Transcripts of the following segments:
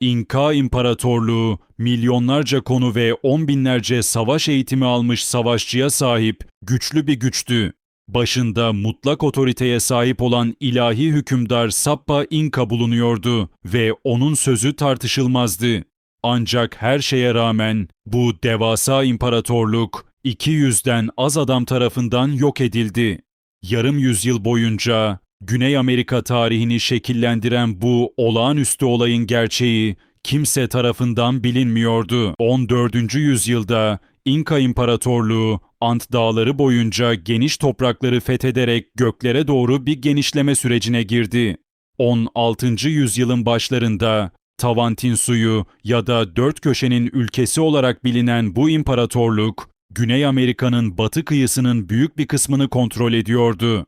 İnka İmparatorluğu milyonlarca konu ve on binlerce savaş eğitimi almış savaşçıya sahip güçlü bir güçtü. Başında mutlak otoriteye sahip olan ilahi hükümdar Sappa İnka bulunuyordu ve onun sözü tartışılmazdı. Ancak her şeye rağmen bu devasa imparatorluk 200'den az adam tarafından yok edildi. Yarım yüzyıl boyunca Güney Amerika tarihini şekillendiren bu olağanüstü olayın gerçeği kimse tarafından bilinmiyordu. 14. yüzyılda İnka İmparatorluğu Ant Dağları boyunca geniş toprakları fethederek göklere doğru bir genişleme sürecine girdi. 16. yüzyılın başlarında Tavantinsuyu ya da dört köşenin ülkesi olarak bilinen bu imparatorluk, Güney Amerika'nın batı kıyısının büyük bir kısmını kontrol ediyordu.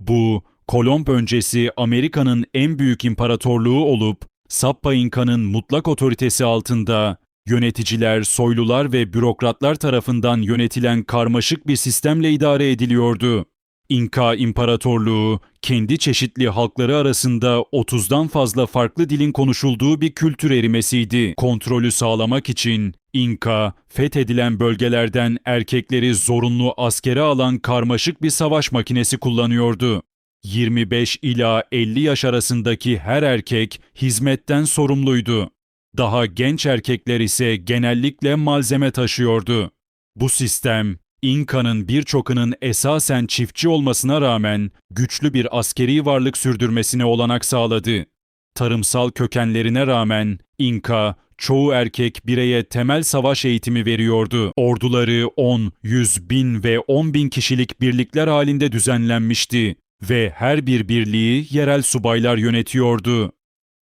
Bu, Kolomb öncesi Amerika'nın en büyük imparatorluğu olup, Sappa İnka'nın mutlak otoritesi altında, yöneticiler, soylular ve bürokratlar tarafından yönetilen karmaşık bir sistemle idare ediliyordu. İnka İmparatorluğu, kendi çeşitli halkları arasında 30'dan fazla farklı dilin konuşulduğu bir kültür erimesiydi. Kontrolü sağlamak için İnka, fethedilen bölgelerden erkekleri zorunlu askere alan karmaşık bir savaş makinesi kullanıyordu. 25 ila 50 yaş arasındaki her erkek hizmetten sorumluydu. Daha genç erkekler ise genellikle malzeme taşıyordu. Bu sistem İnka'nın birçokının esasen çiftçi olmasına rağmen güçlü bir askeri varlık sürdürmesine olanak sağladı. Tarımsal kökenlerine rağmen İnka çoğu erkek bireye temel savaş eğitimi veriyordu. Orduları 10, 100 bin ve 10 bin kişilik birlikler halinde düzenlenmişti ve her bir birliği yerel subaylar yönetiyordu.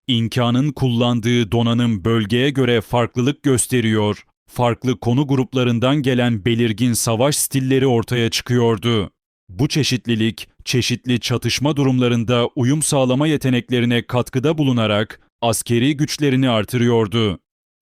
İnka'nın kullandığı donanım bölgeye göre farklılık gösteriyor, farklı konu gruplarından gelen belirgin savaş stilleri ortaya çıkıyordu. Bu çeşitlilik, çeşitli çatışma durumlarında uyum sağlama yeteneklerine katkıda bulunarak askeri güçlerini artırıyordu.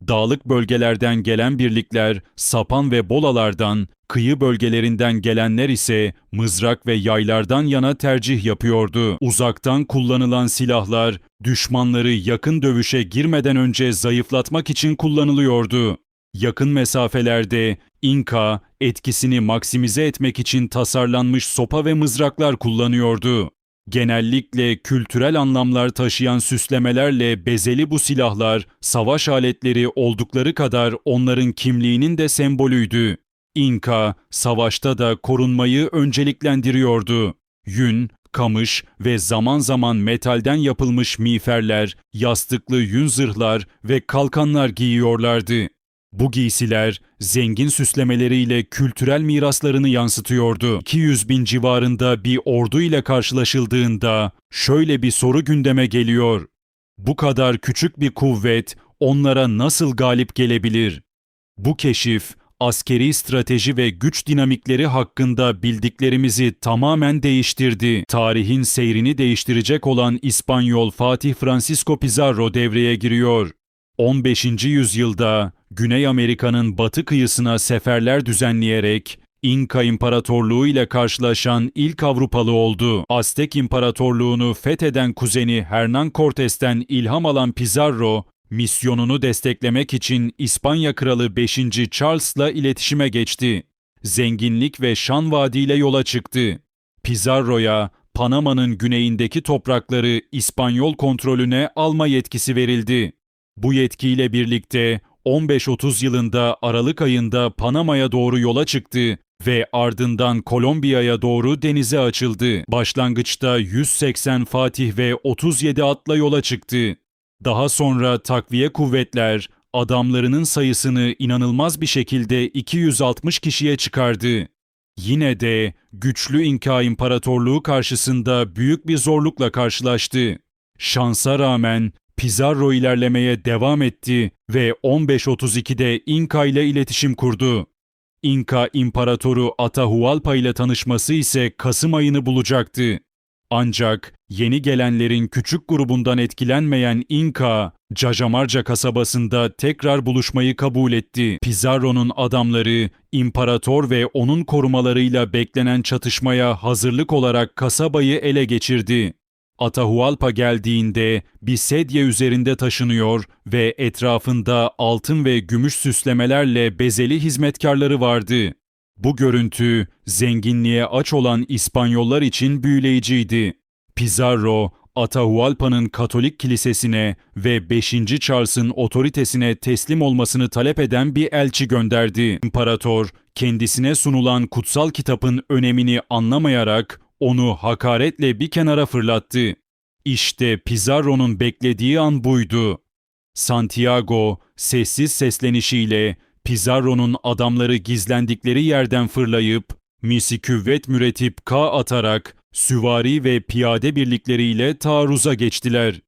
Dağlık bölgelerden gelen birlikler sapan ve bolalardan, kıyı bölgelerinden gelenler ise mızrak ve yaylardan yana tercih yapıyordu. Uzaktan kullanılan silahlar düşmanları yakın dövüşe girmeden önce zayıflatmak için kullanılıyordu. Yakın mesafelerde İnka etkisini maksimize etmek için tasarlanmış sopa ve mızraklar kullanıyordu. Genellikle kültürel anlamlar taşıyan süslemelerle bezeli bu silahlar, savaş aletleri oldukları kadar onların kimliğinin de sembolüydü. İnka, savaşta da korunmayı önceliklendiriyordu. Yün, kamış ve zaman zaman metalden yapılmış miğferler, yastıklı yün zırhlar ve kalkanlar giyiyorlardı. Bu giysiler zengin süslemeleriyle kültürel miraslarını yansıtıyordu. 200 bin civarında bir ordu ile karşılaşıldığında şöyle bir soru gündeme geliyor. Bu kadar küçük bir kuvvet onlara nasıl galip gelebilir? Bu keşif askeri strateji ve güç dinamikleri hakkında bildiklerimizi tamamen değiştirdi. Tarihin seyrini değiştirecek olan İspanyol Fatih Francisco Pizarro devreye giriyor. 15. yüzyılda Güney Amerika'nın batı kıyısına seferler düzenleyerek İnka İmparatorluğu ile karşılaşan ilk Avrupalı oldu. Aztek İmparatorluğunu fetheden kuzeni Hernán Cortes'ten ilham alan Pizarro, misyonunu desteklemek için İspanya Kralı 5. Charles'la iletişime geçti. Zenginlik ve şan vaadiyle yola çıktı. Pizarro'ya Panama'nın güneyindeki toprakları İspanyol kontrolüne alma yetkisi verildi. Bu yetkiyle birlikte 15-30 yılında Aralık ayında Panama'ya doğru yola çıktı ve ardından Kolombiya'ya doğru denize açıldı. Başlangıçta 180 Fatih ve 37 atla yola çıktı. Daha sonra takviye kuvvetler adamlarının sayısını inanılmaz bir şekilde 260 kişiye çıkardı. Yine de güçlü İnka İmparatorluğu karşısında büyük bir zorlukla karşılaştı. Şansa rağmen Pizarro ilerlemeye devam etti ve 1532'de İnka ile iletişim kurdu. İnka İmparatoru Atahualpa ile tanışması ise Kasım ayını bulacaktı. Ancak yeni gelenlerin küçük grubundan etkilenmeyen İnka, Cajamarca kasabasında tekrar buluşmayı kabul etti. Pizarro'nun adamları, imparator ve onun korumalarıyla beklenen çatışmaya hazırlık olarak kasabayı ele geçirdi. Atahualpa geldiğinde bir sedye üzerinde taşınıyor ve etrafında altın ve gümüş süslemelerle bezeli hizmetkarları vardı. Bu görüntü zenginliğe aç olan İspanyollar için büyüleyiciydi. Pizarro, Atahualpa'nın Katolik kilisesine ve 5. Charles'ın otoritesine teslim olmasını talep eden bir elçi gönderdi. İmparator, kendisine sunulan kutsal kitabın önemini anlamayarak onu hakaretle bir kenara fırlattı. İşte Pizarro'nun beklediği an buydu. Santiago sessiz seslenişiyle Pizarro'nun adamları gizlendikleri yerden fırlayıp misi küvvet müretip K atarak süvari ve piyade birlikleriyle taarruza geçtiler.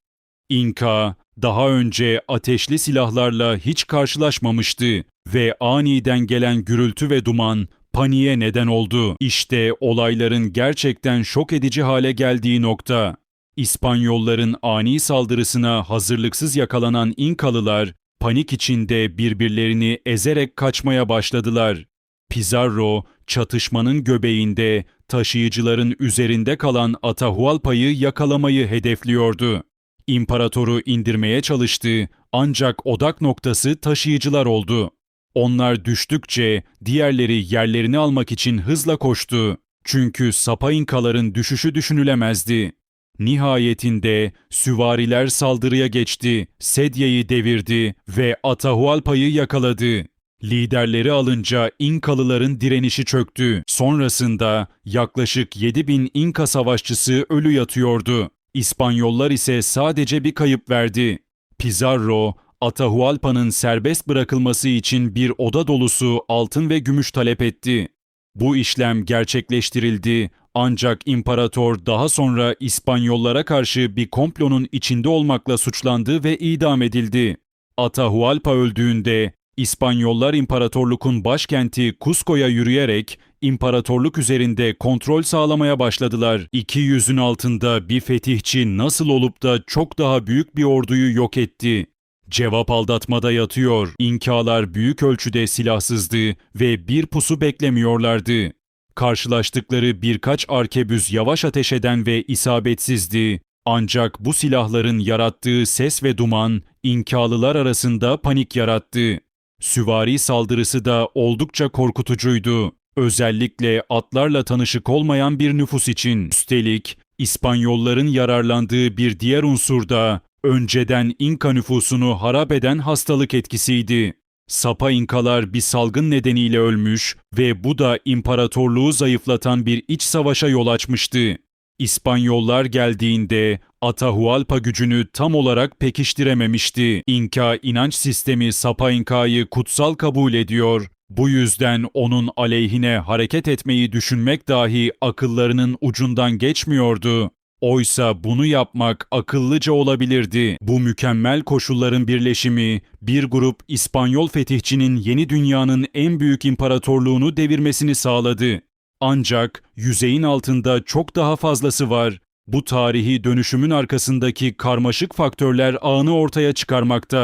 İnka daha önce ateşli silahlarla hiç karşılaşmamıştı ve aniden gelen gürültü ve duman paniğe neden oldu. İşte olayların gerçekten şok edici hale geldiği nokta. İspanyolların ani saldırısına hazırlıksız yakalanan İnkalılar panik içinde birbirlerini ezerek kaçmaya başladılar. Pizarro çatışmanın göbeğinde taşıyıcıların üzerinde kalan Atahualpa'yı yakalamayı hedefliyordu. İmparatoru indirmeye çalıştı ancak odak noktası taşıyıcılar oldu. Onlar düştükçe diğerleri yerlerini almak için hızla koştu. Çünkü Sapa İnkaların düşüşü düşünülemezdi. Nihayetinde süvariler saldırıya geçti, sedyeyi devirdi ve Atahualpa'yı yakaladı. Liderleri alınca İnkalıların direnişi çöktü. Sonrasında yaklaşık 7000 İnka savaşçısı ölü yatıyordu. İspanyollar ise sadece bir kayıp verdi. Pizarro, Atahualpa'nın serbest bırakılması için bir oda dolusu altın ve gümüş talep etti. Bu işlem gerçekleştirildi ancak imparator daha sonra İspanyollara karşı bir komplonun içinde olmakla suçlandı ve idam edildi. Atahualpa öldüğünde İspanyollar İmparatorluk'un başkenti Cusco'ya yürüyerek imparatorluk üzerinde kontrol sağlamaya başladılar. İki yüzün altında bir fetihçi nasıl olup da çok daha büyük bir orduyu yok etti? Cevap aldatmada yatıyor. İnkalar büyük ölçüde silahsızdı ve bir pusu beklemiyorlardı. Karşılaştıkları birkaç arkebüz yavaş ateş eden ve isabetsizdi. Ancak bu silahların yarattığı ses ve duman İnkalılar arasında panik yarattı. Süvari saldırısı da oldukça korkutucuydu. Özellikle atlarla tanışık olmayan bir nüfus için. Üstelik İspanyolların yararlandığı bir diğer unsur da önceden İnka nüfusunu harap eden hastalık etkisiydi. Sapa İnkalar bir salgın nedeniyle ölmüş ve bu da imparatorluğu zayıflatan bir iç savaşa yol açmıştı. İspanyollar geldiğinde Atahualpa gücünü tam olarak pekiştirememişti. İnka inanç sistemi Sapa İnka'yı kutsal kabul ediyor. Bu yüzden onun aleyhine hareket etmeyi düşünmek dahi akıllarının ucundan geçmiyordu. Oysa bunu yapmak akıllıca olabilirdi. Bu mükemmel koşulların birleşimi bir grup İspanyol fetihçinin yeni dünyanın en büyük imparatorluğunu devirmesini sağladı. Ancak yüzeyin altında çok daha fazlası var. Bu tarihi dönüşümün arkasındaki karmaşık faktörler ağını ortaya çıkarmakta.